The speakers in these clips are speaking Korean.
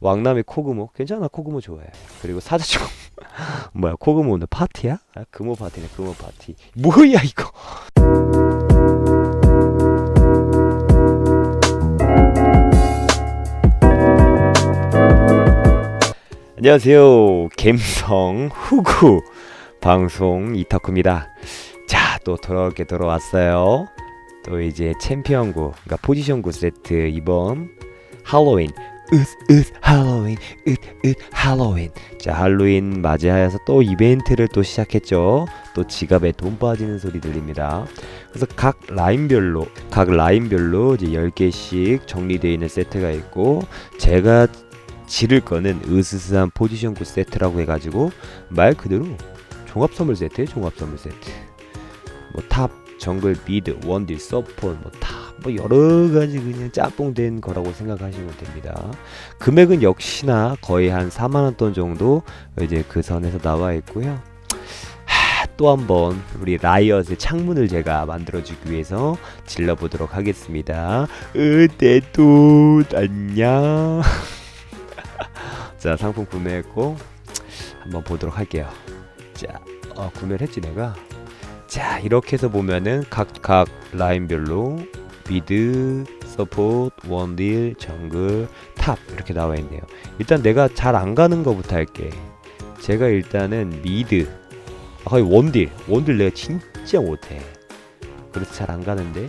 왕남이 코그모? 괜찮아 코그모 좋아해. 그리고 사자총. 뭐야 코그모 오늘 파티야? 아, 금호 파티네 금호 파티. 뭐야 이거? 안녕하세요. 갬성 후구 방송 이타쿠입니다. 자 또 돌아오게 돌아왔어요. 또 이제 챔피언구 그러니까 포지션구 세트 이번 할로윈 으으 할로윈 으으 할로윈. 자 할로윈 맞이하여서 또 이벤트를 또 시작했죠. 또 지갑에 돈 빠지는 소리 들립니다. 그래서 각 라인별로 각 라인별로 이제 10개씩 정리되어 있는 세트가 있고 제가 지를 거는 으스스한 포지션구 세트라고 해가지고 말 그대로 종합 선물 세트에 종합 선물 세트. 뭐 탑 정글 미드 원딜 서폿 뭐다 뭐 여러 가지 그냥 짬뽕 된 거라고 생각하시면 됩니다. 금액은 역시나 거의 한 4만 원 돈 정도 이제 그 선에서 나와 있고요. 하, 또 한번 우리 라이엇의 창문을 제가 만들어주기 위해서 질러보도록 하겠습니다. 으내돈 안녕. 자 상품 구매했고 한번 보도록 할게요. 자 어, 구매를 했지 내가. 자 이렇게 해서 보면은 각각 라인별로 미드, 서포트, 원딜, 정글, 탑 이렇게 나와 있네요. 일단 내가 잘 안 가는 거부터 할게. 제가 일단은 미드, 아, 거의 원딜, 원딜 내가 진짜 못해. 그래서 잘 안 가는데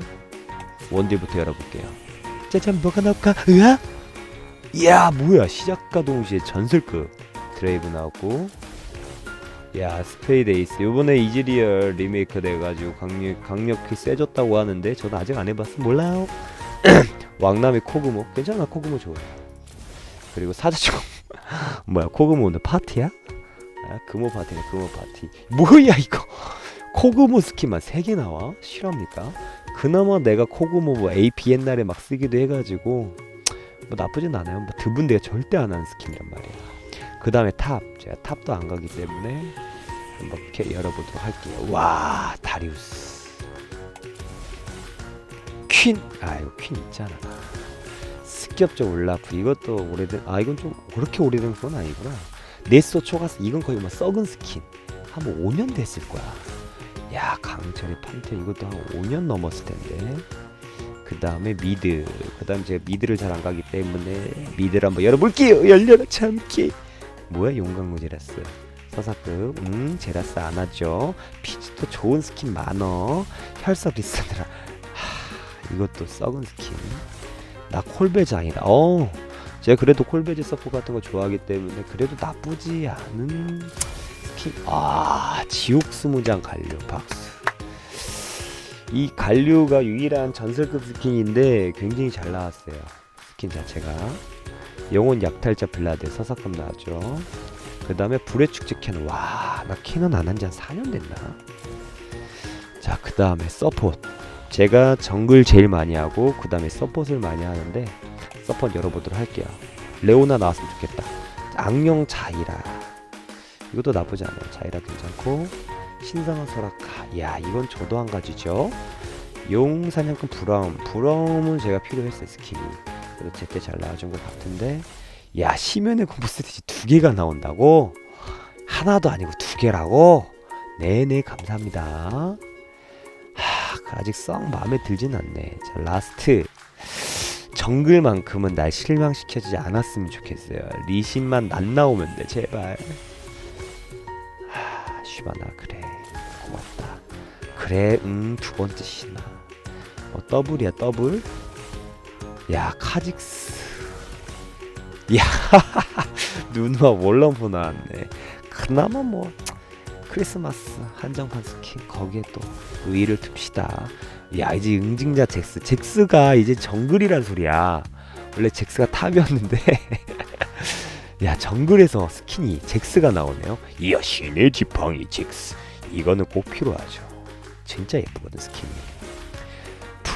원딜부터 열어볼게요. 짜잔 뭐가 나올까? 으아? 이야 뭐야 시작과 동시에 전설급 드레이브 나왔고 야 스페이드 에이스. 요번에 이즈리얼 리메이크 돼가지고 강력, 강력히 세졌다고 하는데 저는 아직 안 해봤어. 몰라요. 왕남이 코그모? 괜찮아 코그모 좋아해. 그리고 사자총 뭐야 코그모 오늘 파티야? 아 금호 파티네 금호 파티. 뭐야 이거? 코그모 스킨만 3개 나와? 실합니까? 그나마 내가 코그모 뭐 AP 옛날에 막 쓰기도 해가지고 뭐 나쁘진 않아요. 뭐 드분 내가 절대 안 하는 스킨이란 말이야 그 다음에 탑. 제가 탑도 안 가기 때문에 한번 이렇게 열어보도록 할게요. 와 다리우스. 퀸 아 이거 퀸 있잖아. 습격적 올라프. 이것도 오래된 아 이건 좀 그렇게 오래된 건 아니구나. 네스토 초가스. 이건 거의 뭐 썩은 스킨. 한 뭐 5년 됐을 거야. 야 강철의 판테 이것도 한 5년 넘었을 텐데. 그 다음에 미드. 그 다음 제가 미드를 잘 안 가기 때문에 미드를 한번 열어볼게요. 열려라 참기 뭐야 용광로 제라스. 서사급 음 제라스 안 하죠. 피지도 좋은 스킨 많어. 혈석 리스느라. 하 이것도 썩은 스킨. 나 콜베즈 아니다. 어 제가 그래도 콜베즈 서포 같은 거 좋아하기 때문에 그래도 나쁘지 않은 스킨. 아 지옥 스무장 갈류 박수. 이 갈류가 유일한 전설급 스킨인데 굉장히 잘 나왔어요 스킨 자체가 영혼 약탈자 블라드 서사급 나왔죠. 그 다음에 불의 축제 캐논. 와, 나 캐논 안한 지 한 4년 됐나? 자, 그 다음에 서폿. 제가 정글 제일 많이 하고, 그 다음에 서폿을 많이 하는데, 서폿 열어보도록 할게요. 레오나 나왔으면 좋겠다. 악령 자이라. 이것도 나쁘지 않아요. 자이라 괜찮고, 신성한 소라카. 야, 이건 저도 한 가지죠. 용 사냥꾼 브라움. 브라움은 제가 필요했어요, 스킨이. 그래도 제때 잘 나와준 것 같은데 야 시면의 공부 스테이지 두 개가 나온다고? 하나도 아니고 두 개라고? 네네 감사합니다. 하 아직 썩 마음에 들진 않네. 자 라스트. 정글만큼은 날 실망시켜주지 않았으면 좋겠어요. 리신만 안 나오면 돼 제발. 하 슈바나 그래. 고맙다. 그래 응 두 번째 신나 어 더블이야 더블 야 카직스. 야 누누아 월럼프 나왔네. 그나마 뭐 크리스마스 한정판 스킨 거기에 또 의의를 둡시다. 야 이제 응징자 잭스. 잭스가 이제 정글이란 소리야. 원래 잭스가 탑이었는데. 야 정글에서 스킨이 잭스가 나오네요. 이야 신의 지팡이 잭스. 이거는 꼭 필요하죠. 진짜 예쁘거든 스킨이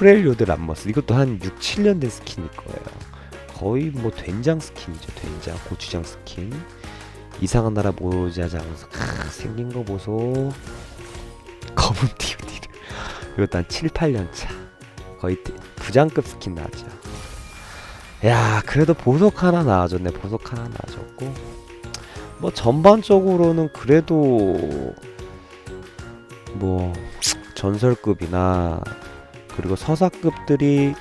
프렐리오드 람머스 이것도 한 6, 7년 된 스킨일 거예요. 거의 뭐 된장 스킨이죠. 된장, 고추장 스킨. 이상한 나라 모자장 크, 생긴 거 보소. 검은 띠우디를 이것도 한 7, 8년 차. 거의 부장급 스킨 나죠. 야 그래도 보석 하나 나와줬네 보석 하나 나와줬고 뭐 전반적으로는 그래도 뭐 전설급이나 그리고 서사급들이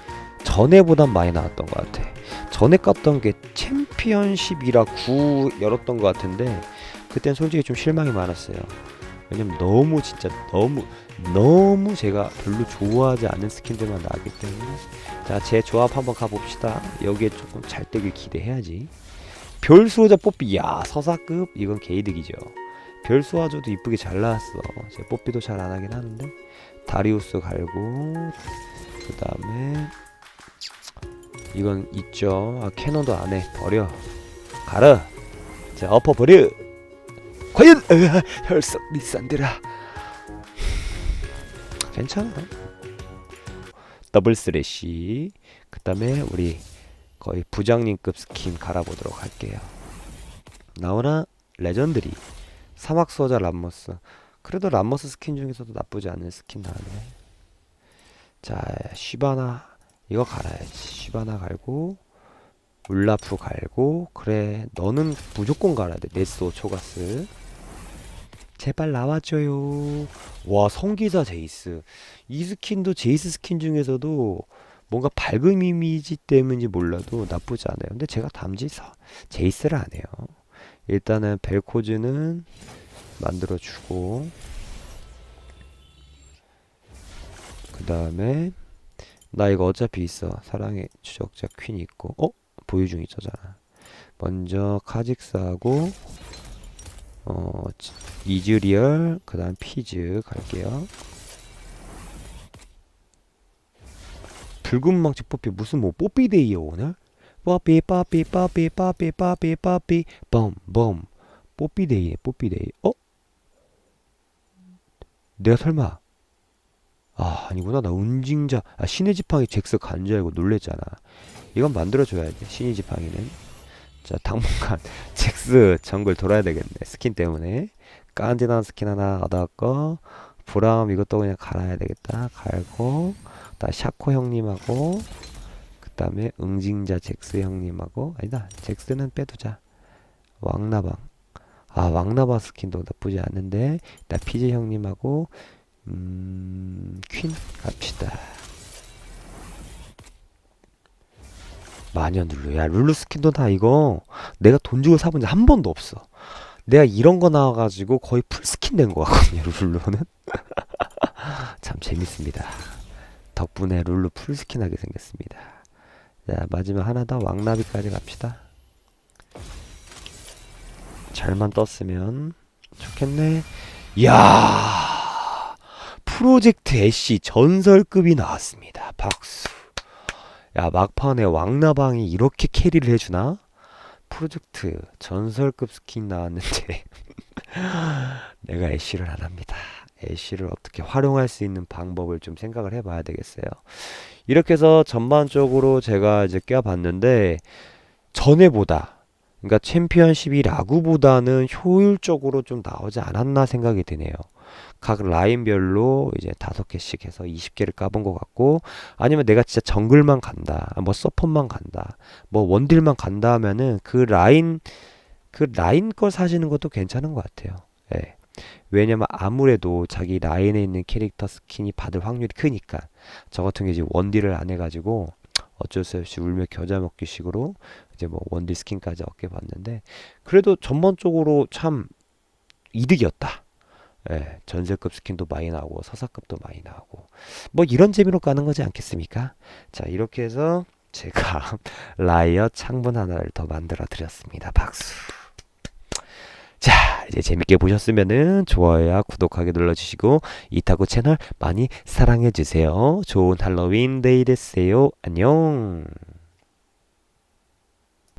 전에보단 많이 나왔던 것 같아. 전에 깠던 게 챔피언십이라 9 열었던 것 같은데 그땐 솔직히 좀 실망이 많았어요. 왜냐면 너무 진짜 너무 너무 제가 별로 좋아하지 않는 스킨들만 나왔기 때문에. 자 제 조합 한번 가봅시다. 여기에 조금 잘 되길 기대해야지. 별수호자 뽀삐. 야 서사급. 이건 개이득이죠. 별수화조도 이쁘게 잘 나왔어. 제 뽀삐도 잘 안 하긴 하는데 다리우스 갈고 그 다음에 이건 있죠. 아 캐논도 안해. 버려. 가라. 자 엎어 버려. 과연 으아, 혈석 리산드라 괜찮아. 더블 스래시 그 다음에 우리 거의 부장님급 스킨 갈아보도록 할게요. 나오나? 레전드리. 사막 수호자 람머스 그래도 람머스 스킨 중에서도 나쁘지 않은 스킨 나네. 자 쉬바나. 이거 갈아야지. 쉬바나 갈고 울라프 갈고 그래 너는 무조건 갈아야 돼. 네스 오초가스. 제발 나와줘요. 와 성기사 제이스. 이 스킨도 제이스 스킨 중에서도 뭔가 밝은 이미지 때문인지 몰라도 나쁘지 않아요. 근데 제가 담지서 제이스를 안 해요. 일단은 벨코즈는 만들어주고 그 다음에 나 이거 어차피 있어 사랑의 추적자 퀸 있고 어? 보유 중 있잖아 먼저 카직스하고 어 지- 이즈리얼 그 다음 피즈 갈게요 붉은 망치 뽀삐 무슨 뭐 뽀삐데이야 오늘? 뽀삐 뽀삐 뽀삐 뽀삐 뽀삐 뽀삐 bom범 뽀삐데이네 뽀삐데이 어? 내가 설마 아 아니구나. 나 운징자 아 신의 지팡이 잭스 간줄 알고 놀랬잖아. 이건 만들어줘야 돼 신의 지팡이는. 자 당분간 잭스 정글 돌아야 되겠네. 스킨 때문에. 깐지난 스킨 하나 얻었고 브라움 이것도 그냥 갈아야 되겠다. 갈고 나 샤코 형님하고 그 다음에 응징자 잭스 형님하고 아니다. 잭스는 빼두자. 왕나방 아 왕나방 스킨도 나쁘지 않은데 나 피제 형님하고 음, 퀸 갑시다. 마녀 룰루. 야, 룰루 스킨도 다 이거 내가 돈 주고 사본 적 한 번도 없어. 내가 이런 거 나와가지고 거의 풀 스킨 된 거 같거든요, 룰루는. 참 재밌습니다. 덕분에 룰루 풀 스킨 하게 생겼습니다. 자, 마지막 하나 더 왕나비까지 갑시다. 잘만 떴으면 좋겠네. 이야! 프로젝트 애쉬 전설급이 나왔습니다. 박수. 야, 막판에 왕나방이 이렇게 캐리를 해주나? 프로젝트 전설급 스킨 나왔는데 내가 애쉬를 안 합니다. 애쉬를 어떻게 활용할 수 있는 방법을 좀 생각을 해봐야 되겠어요. 이렇게 해서 전반적으로 제가 이제 껴봤는데 전에보다 그러니까 챔피언십이 라구보다는 효율적으로 좀 나오지 않았나 생각이 드네요. 각 라인별로 이제 다섯 개씩 해서 20개를 까본 것 같고 아니면 내가 진짜 정글만 간다 뭐 서폿만 간다 뭐 원딜만 간다 하면은 그 라인 그 라인 걸 사시는 것도 괜찮은 것 같아요 예. 왜냐면 아무래도 자기 라인에 있는 캐릭터 스킨이 받을 확률이 크니까 저 같은 게 이제 원딜을 안 해가지고 어쩔 수 없이 울며 겨자 먹기 식으로 이제 뭐 원딜 스킨까지 얻게 봤는데 그래도 전반적으로 참 이득이었다. 예, 전설급 스킨도 많이 나오고 서사급도 많이 나오고 뭐 이런 재미로 까는 거지 않겠습니까? 자 이렇게 해서 제가 라이엇 창문 하나를 더 만들어 드렸습니다. 박수. 자 이제 재밌게 보셨으면은 좋아요와 구독하기 눌러주시고 이타구 채널 많이 사랑해 주세요. 좋은 할로윈 데이 되세요. 안녕.